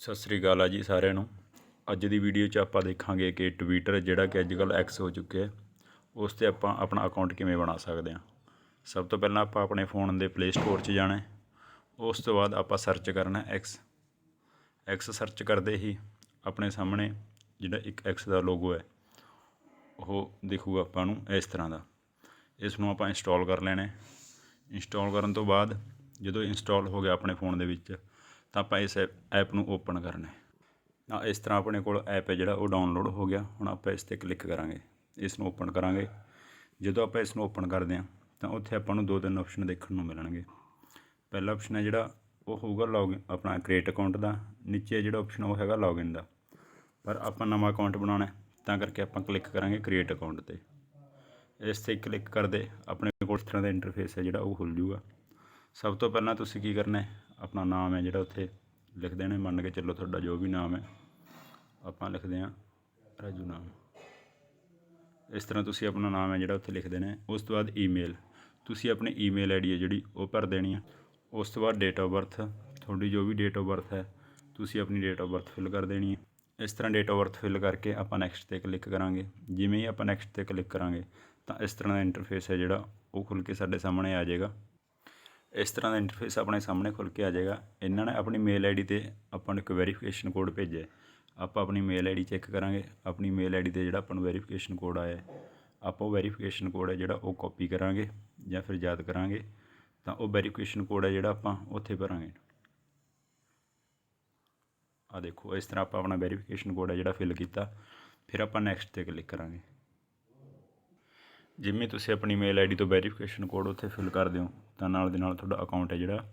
ਸਤਿ ਸ੍ਰੀ ਅਕਾਲ ਆ ਜੀ ਸਾਰਿਆਂ ਨੂੰ। ਅੱਜ ਦੀ ਵੀਡੀਓ 'ਚ ਆਪਾਂ ਦੇਖਾਂਗੇ ਕਿ ਟਵਿੱਟਰ ਜਿਹੜਾ ਕਿ ਅੱਜ ਕੱਲ੍ਹ ਐਕਸ ਹੋ ਚੁੱਕਿਆ ਹੈ, ਉਸ ਤੇ ਆਪਾਂ ਆਪਣਾ ਅਕਾਊਂਟ ਕਿਵੇਂ ਬਣਾ ਸਕਦੇ ਹਾਂ। ਸਭ ਤੋਂ ਪਹਿਲਾਂ ਆਪਾਂ ਆਪਣੇ ਫੋਨ ਦੇ ਪਲੇ ਸਟੋਰ 'ਚ ਜਾਣਾ ਹੈ। ਉਸ ਤੋਂ ਬਾਅਦ ਆਪਾਂ ਸਰਚ ਕਰਨਾ ਐਕਸ ਐਕਸ ਸਰਚ ਕਰਦੇ ਹੀ ਆਪਣੇ ਸਾਹਮਣੇ ਜਿਹੜਾ ਇੱਕ ਐਕਸ ਦਾ ਲੋਗੋ ਹੈ, ਉਹ ਦਿਖੂਗਾ ਆਪਾਂ ਨੂੰ ਇਸ ਤਰ੍ਹਾਂ ਦਾ। ਇਸ ਨੂੰ ਆਪਾਂ ਇੰਸਟਾਲ ਕਰ ਲੈਣਾ ਹੈ। ਇੰਸਟਾਲ ਕਰਨ ਤੋਂ ਬਾਅਦ ਜਦੋਂ ਇੰਸਟਾਲ ਹੋ ਗਿਆ ਆਪਣੇ ਫੋਨ ਦੇ ਵਿੱਚ ਤਾਂ ਆਪਾਂ ਇਸ ਐਪ ਨੂੰ ਓਪਨ ਕਰਨਾ ਹੈ। ਤਾਂ ਇਸ ਤਰ੍ਹਾਂ ਆਪਣੇ ਕੋਲ ਐਪ ਹੈ ਜਿਹੜਾ ਉਹ ਡਾਊਨਲੋਡ ਹੋ ਗਿਆ। ਹੁਣ ਆਪਾਂ ਇਸ ਤੇ ਕਲਿੱਕ ਕਰਾਂਗੇ। ਇਸ ਨੂੰ ਓਪਨ ਕਰਾਂਗੇ। ਜਦੋਂ ਆਪਾਂ ਇਸ ਨੂੰ ਓਪਨ ਕਰਦੇ ਹਾਂ ਤਾਂ ਉੱਥੇ ਆਪਾਂ ਨੂੰ ਦੋ ਤਿੰਨ ਆਪਸ਼ਨ ਦੇਖਣ ਨੂੰ ਮਿਲਣਗੇ। ਪਹਿਲਾ ਆਪਸ਼ਨ ਹੈ ਜਿਹੜਾ ਉਹ ਹੋਊਗਾ ਲੌਗਇਨ ਆਪਣਾ ਕ੍ਰੀਏਟ ਅਕਾਊਂਟ ਦਾ। ਨੀਚੇ ਜਿਹੜਾ ਆਪਸ਼ਨ ਉਹ ਹੈਗਾ ਲੌਗਇਨ ਦਾ। ਪਰ ਆਪਾਂ ਨਵਾਂ ਅਕਾਊਂਟ ਬਣਾਉਣਾ ਹੈ, ਤਾਂ ਕਰਕੇ ਆਪਾਂ ਕਲਿੱਕ ਕਰਾਂਗੇ ਕ੍ਰੀਏਟ ਅਕਾਊਂਟ ਤੇ। ਇਸ ਤੇ ਕਲਿੱਕ ਕਰਦੇ ਆਪਣੇ ਕੋਲ ਇਸ ਤਰ੍ਹਾਂ ਦਾ ਇੰਟਰਫੇਸ ਹੈ ਜਿਹੜਾ ਉਹ ਖੁੱਲ ਜੂਗਾ। ਸਭ ਤੋਂ ਪਹਿਲਾਂ ਤੁਸੀਂ ਕੀ ਕਰਨਾ ਹੈ ਆਪਣਾ ਨਾਮ ਹੈ ਜਿਹੜਾ ਉੱਥੇ ਲਿਖ ਦੇਣਾ ਮੰਨ ਕੇ ਚੱਲੋ ਤੁਹਾਡਾ ਜੋ ਵੀ ਨਾਮ ਹੈ, ਆਪਾਂ ਲਿਖਦੇ ਹਾਂ ਰਾਜੂ ਨਾਮ। ਇਸ ਤਰ੍ਹਾਂ ਤੁਸੀਂ ਆਪਣਾ ਨਾਮ ਹੈ ਜਿਹੜਾ ਉੱਥੇ ਲਿਖ ਦੇਣਾ ਉਸ ਤੋਂ ਬਾਅਦ ਈਮੇਲ ਤੁਸੀਂ ਆਪਣੀ ਈਮੇਲ ਆਈਡੀ ਹੈ ਜਿਹੜੀ, ਉਹ ਭਰ ਦੇਣੀ ਹੈ। ਉਸ ਤੋਂ ਬਾਅਦ ਡੇਟ ਆਫ ਬਰਥ ਤੁਹਾਡੀ ਜੋ ਵੀ ਡੇਟ ਆਫ ਬਰਥ ਹੈ, ਤੁਸੀਂ ਆਪਣੀ ਡੇਟ ਆਫ ਬਰਥ ਫਿਲ ਕਰ ਦੇਣੀ ਹੈ। ਇਸ ਤਰ੍ਹਾਂ ਡੇਟ ਆਫ ਬਰਥ ਫਿਲ ਕਰਕੇ ਆਪਾਂ ਨੈਕਸਟ ਤੇ ਕਲਿੱਕ ਕਰਾਂਗੇ। ਜਿਵੇਂ ਹੀ ਆਪਾਂ ਨੈਕਸਟ ਤੇ ਕਲਿੱਕ ਕਰਾਂਗੇ, ਤਾਂ ਇਸ ਤਰ੍ਹਾਂ ਦਾ ਇੰਟਰਫੇਸ ਹੈ ਜਿਹੜਾ, ਉਹ ਖੁੱਲ ਕੇ ਸਾਡੇ ਸਾਹਮਣੇ ਆ ਜਾਏਗਾ। ਇਸ ਤਰ੍ਹਾਂ ਦਾ ਇੰਟਰਫੇਸ ਆਪਣੇ ਸਾਹਮਣੇ ਖੁੱਲ ਕੇ ਆ ਜਾਏਗਾ। ਇਹਨਾਂ ਨੇ ਆਪਣੀ ਮੇਲ ਆਈਡੀ ਤੇ ਆਪਾਂ ਨੂੰ ਇੱਕ ਵੈਰੀਫਿਕੇਸ਼ਨ ਕੋਡ ਭੇਜਿਆ। ਆਪਾਂ ਆਪਣੀ ਮੇਲ ਆਈਡੀ ਚੈੱਕ ਕਰਾਂਗੇ। ਆਪਣੀ ਮੇਲ ਆਈਡੀ ਤੇ ਜਿਹੜਾ ਆਪਾਂ ਨੂੰ ਵੈਰੀਫਿਕੇਸ਼ਨ ਕੋਡ ਆਇਆ ਆਪਾਂ ਉਹ ਵੈਰੀਫਿਕੇਸ਼ਨ ਕੋਡ ਹੈ ਜਿਹੜਾ ਉਹ ਕਾਪੀ ਕਰਾਂਗੇ ਜਾਂ ਫਿਰ ਯਾਦ ਕਰਾਂਗੇ। ਤਾਂ ਉਹ ਵੈਰੀਫਿਕੇਸ਼ਨ ਕੋਡ ਹੈ ਜਿਹੜਾ ਆਪਾਂ ਉੱਥੇ ਭਰਾਂਗੇ। ਆ ਦੇਖੋ, ਇਸ ਤਰ੍ਹਾਂ ਆਪਾਂ ਆਪਣਾ ਵੈਰੀਫਿਕੇਸ਼ਨ ਕੋਡ ਹੈ ਜਿਹੜਾ ਫਿਲ ਕੀਤਾ। ਫਿਰ ਆਪਾਂ ਨੈਕਸਟ ਤੇ ਕਲਿੱਕ ਕਰਾਂਗੇ। ਜਿਵੇਂ ਤੁਸੀਂ ਆਪਣੀ ਮੇਲ ਆਈਡੀ ਤੋਂ ਵੈਰੀਫਿਕੇਸ਼ਨ ਕੋਡ ਉੱਥੇ ਫਿਲ ਕਰ ਦਿਓ ਤਾਂ ਨਾਲ ਦੇ ਨਾਲ ਤੁਹਾਡਾ ਅਕਾਊਂਟ ਹੈ ਜਿਹੜਾ,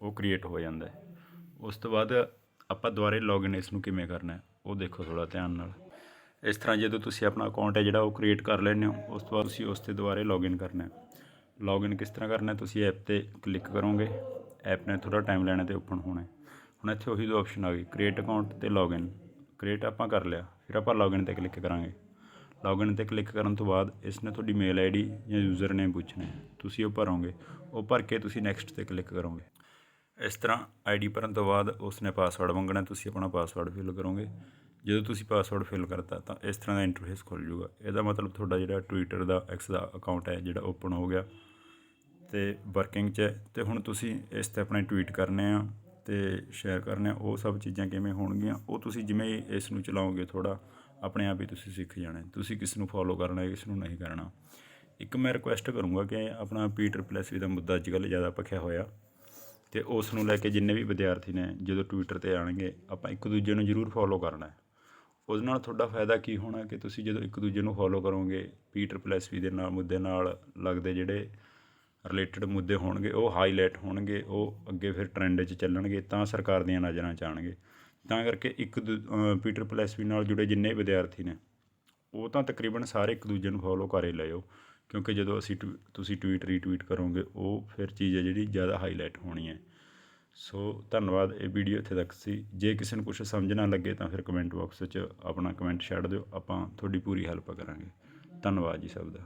ਉਹ ਕ੍ਰੀਏਟ ਹੋ ਜਾਂਦਾ ਹੈ। ਉਸ ਤੋਂ ਬਾਅਦ ਆਪਾਂ ਦੁਬਾਰੇ ਲੌਗਇਨ ਇਸ ਨੂੰ ਕਿਵੇਂ ਕਰਨਾ ਹੈ, ਉਹ ਦੇਖੋ ਥੋੜਾ ਧਿਆਨ ਨਾਲ। ਇਸ ਤਰ੍ਹਾਂ ਜਦੋਂ ਤੁਸੀਂ ਆਪਣਾ ਅਕਾਊਂਟ ਹੈ ਜਿਹੜਾ, ਉਹ ਕ੍ਰੀਏਟ ਕਰ ਲੈਂਦੇ ਹੋ, ਉਸ ਤੋਂ ਬਾਅਦ ਤੁਸੀਂ ਉਸ ਤੇ ਦੁਬਾਰੇ ਲੌਗਇਨ ਕਰਨਾ ਹੈ। ਲੌਗਇਨ ਕਿਸ ਤਰ੍ਹਾਂ ਕਰਨਾ ਹੈ, ਤੁਸੀਂ ਐਪ ਤੇ ਕਲਿੱਕ ਕਰੋਗੇ ਐਪ ਨੇ ਥੋੜਾ ਟਾਈਮ ਲੈਣਾ ਤੇ ਓਪਨ ਹੋਣਾ ਹੁਣ ਇੱਥੇ ਉਹੀ ਦੋ ਆਪਸ਼ਨ ਆ ਗਈ ਕ੍ਰੀਏਟ ਅਕਾਊਂਟ ਤੇ ਲੌਗਇਨ ਕ੍ਰੀਏਟ ਆਪਾਂ ਕਰ ਲਿਆ, ਫਿਰ ਆਪਾਂ ਲੌਗਇਨ ਤੇ ਕਲਿੱਕ ਕਰਾਂਗੇ। ਲੌਗਇਨ ਤੇ ਕਲਿੱਕ ਕਰਨ ਤੋਂ ਬਾਅਦ ਇਸ ਨੇ ਤੁਹਾਡੀ ਮੇਲ ਆਈਡੀ ਜਾਂ ਯੂਜ਼ਰ ਨੇਮ ਪੁੱਛਣਾ ਹੈ। ਤੁਸੀਂ ਉਹ ਭਰੋਗੇ। ਉਹ ਭਰ ਕੇ ਤੁਸੀਂ ਨੈਕਸਟ ਤੇ ਕਲਿੱਕ ਕਰੋਗੇ। ਇਸ ਤਰ੍ਹਾਂ ਆਈਡੀ ਭਰਨ ਤੋਂ ਬਾਅਦ ਉਸ ਨੇ ਪਾਸਵਰਡ ਮੰਗਣਾ ਤੁਸੀਂ ਆਪਣਾ ਪਾਸਵਰਡ ਫਿਲ ਕਰੋਗੇ। ਜਦੋਂ ਤੁਸੀਂ ਪਾਸਵਰਡ ਫਿਲ ਕਰਤਾ ਤਾਂ ਇਸ ਤਰ੍ਹਾਂ ਦਾ ਇੰਟਰਫੇਸ ਖੁੱਲ ਜਾਊਗਾ। ਇਹਦਾ ਮਤਲਬ ਤੁਹਾਡਾ ਜਿਹੜਾ ਟਵਿੱਟਰ ਦਾ ਐਕਸ ਦਾ ਅਕਾਊਂਟ ਹੈ, ਜਿਹੜਾ ਓਪਨ ਹੋ ਗਿਆ ਤੇ ਵਰਕਿੰਗ 'ਚ ਹੈ। ਤੇ ਹੁਣ ਤੁਸੀਂ ਇਸ ਤੇ ਆਪਣੇ ਟਵੀਟ ਕਰਨੇ ਆ ਤੇ ਸ਼ੇਅਰ ਕਰਨੇ ਆ। ਉਹ ਸਭ ਚੀਜ਼ਾਂ ਕਿਵੇਂ ਹੋਣਗੀਆਂ, ਉਹ ਤੁਸੀਂ ਜਿਵੇਂ ਹੀ ਇਸ ਨੂੰ ਚਲਾਓਗੇ ਥੋੜਾ ਆਪਣੇ ਆਪ ਹੀ ਤੁਸੀਂ ਸਿੱਖ ਜਾਣਾ ਤੁਸੀਂ ਕਿਸ ਨੂੰ ਫੋਲੋ ਕਰਨਾ ਹੈ, ਕਿਸ ਨੂੰ ਨਹੀਂ ਕਰਨਾ। ਇੱਕ ਮੈਂ ਰਿਕੁਐਸਟ ਕਰੂੰਗਾ ਕਿ ਆਪਣਾ ਪੀਟਰ ਪਲੇਸਵੀ ਦਾ ਮੁੱਦਾ ਅੱਜ ਕੱਲ੍ਹ ਜ਼ਿਆਦਾ ਭਖਿਆ ਹੋਇਆ ਤੇ ਉਸ ਨੂੰ ਲੈ ਕੇ ਜਿੰਨੇ ਵੀ ਵਿਦਿਆਰਥੀ ਨੇ, ਜਦੋਂ ਟਵਿੱਟਰ ਤੇ ਆਣਗੇ ਆਪਾਂ ਇੱਕ ਦੂਜੇ ਨੂੰ ਜ਼ਰੂਰ ਫੋਲੋ ਕਰਨਾ ਹੈ। ਉਹਦੇ ਨਾਲ ਤੁਹਾਡਾ ਫਾਇਦਾ ਕੀ ਹੋਣਾ ਕਿ ਤੁਸੀਂ ਜਦੋਂ ਇੱਕ ਦੂਜੇ ਨੂੰ ਫੋਲੋ ਕਰੋਗੇ ਪੀਟਰ ਪਲੇਸਵੀ ਦੇ ਨਾਲ, ਮੁੱਦੇ ਨਾਲ ਲੱਗਦੇ ਜਿਹੜੇ ਰਿਲੇਟਡ ਮੁੱਦੇ ਹੋਣਗੇ, ਉਹ ਹਾਈਲਾਈਟ ਹੋਣਗੇ, ਉਹ ਅੱਗੇ ਫਿਰ ਟ੍ਰੈਂਡ 'ਚ ਚੱਲਣਗੇ, ਤਾਂ ਸਰਕਾਰ ਦੀਆਂ ਨਜ਼ਰਾਂ 'ਚ ਆਉਣਗੇ। ਤਾਂ ਕਰਕੇ ਇੱਕ ਦੂ- ਪੀਟਰ ਪਲੱਸਵੀ ਨਾਲ ਜੁੜੇ ਜਿੰਨੇ ਵਿਦਿਆਰਥੀ ਨੇ, ਉਹ ਤਾਂ ਤਕਰੀਬਨ ਸਾਰੇ ਇੱਕ ਦੂਜੇ ਨੂੰ ਫੋਲੋ ਕਰ ਹੀ ਲਿਓ ਕਿਉਂਕਿ ਜਦੋਂ ਅਸੀਂ ਟਵੀ- ਤੁਸੀਂ ਟਵੀਟ ਰੀਟਵੀਟ ਕਰੋਗੇ, ਉਹ ਫਿਰ ਚੀਜ਼ ਹੈ ਜਿਹੜੀ ਜ਼ਿਆਦਾ ਹਾਈਲਾਈਟ ਹੋਣੀ ਹੈ। ਸੋ ਧੰਨਵਾਦ, ਇਹ ਵੀਡੀਓ ਇੱਥੇ ਤੱਕ ਸੀ। ਜੇ ਕਿਸੇ ਨੂੰ ਕੁਝ ਸਮਝ ਨਾ ਲੱਗੇ ਤਾਂ ਫਿਰ ਕਮੈਂਟ ਬਾਕਸ 'ਚ ਆਪਣਾ ਕਮੈਂਟ ਛੱਡ ਦਿਓ, ਆਪਾਂ ਤੁਹਾਡੀ ਪੂਰੀ ਹੈਲਪ ਕਰਾਂਗੇ। ਧੰਨਵਾਦ ਜੀ ਸਭ ਦਾ।